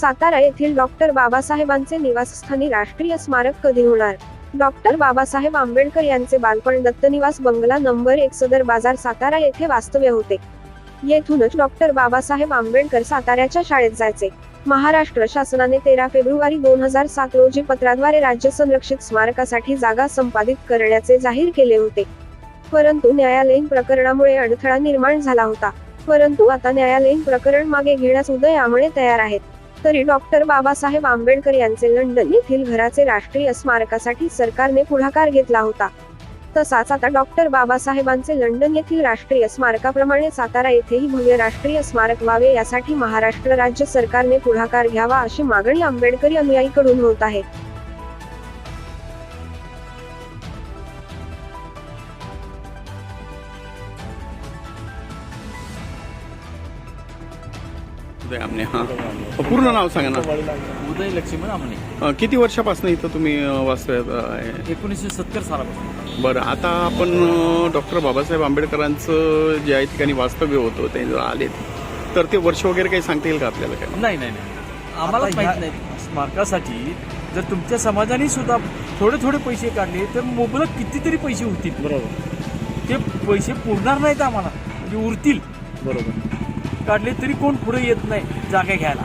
सातारा येथील डॉक्टर बाबासाहेबांचे निवासस्थानी राष्ट्रीय स्मारक कधी होणार? डॉक्टर बाबासाहेब आंबेडकर यांचे बालपण दत्तनिवास बंगला नंबर एक सदर बाजार सातारा येथे वास्तव्य होते. येथूनच डॉक्टर बाबासाहेब आंबेडकर साताऱ्याच्या शाळेत जायचे. महाराष्ट्र शासनाने तेरा फेब्रुवारी दोन हजार सात रोजी पत्राद्वारे राज्य संरक्षित स्मारकासाठी जागा संपादित करण्याचे जाहीर केले होते. परंतु न्यायालयीन प्रकरणामुळे अडथळा निर्माण झाला होता. परंतु आता न्यायालयीन प्रकरण मागे घेण्यास उदय आमळे तयार आहेत. तरी डॉक्टर बाबासाहेब आंबेडकर यांचे लंडन येथील घराचे राष्ट्रीय स्मारकासाठी सरकारने पुढाकार घेतला होता. तसाच आता डॉक्टर बाबासाहेबांचे लंडन येथील राष्ट्रीय स्मारकाप्रमाणे सातारा येथेही भव्य राष्ट्रीय स्मारक व्हावे यासाठी महाराष्ट्र राज्य सरकारने पुढाकार घ्यावा अशी मागणी आंबेडकरी अनुयायीकडून होत आहे. उदय आमने हा. पूर्ण नाव सांगा ना. उदय लक्ष्मण आमणे अ, किती वर्षापासून इथं तुम्ही अ, वास्तव्यात आहे? एकोणीसशे सत्तर सालापासून. बरं आता आपण डॉक्टर बाबासाहेब आंबेडकरांचं ज्या ठिकाणी वास्तव्य होतं ते जर आलेत तर ते वर्ष वगैरे काही सांगता येईल का आपल्याला काय? नाही नाही नाही. आम्हालाच माहीत नाही. स्मारकासाठी जर तुमच्या समाजाने सुद्धा थोडे थोडे पैसे काढले तर मुबलक कितीतरी पैसे होतील. बरोबर. ते पैसे पुरणार नाहीत आम्हाला. म्हणजे उरतील. बरोबर. काढले तरी कोण पुढे येत नाही जागा घ्यायला.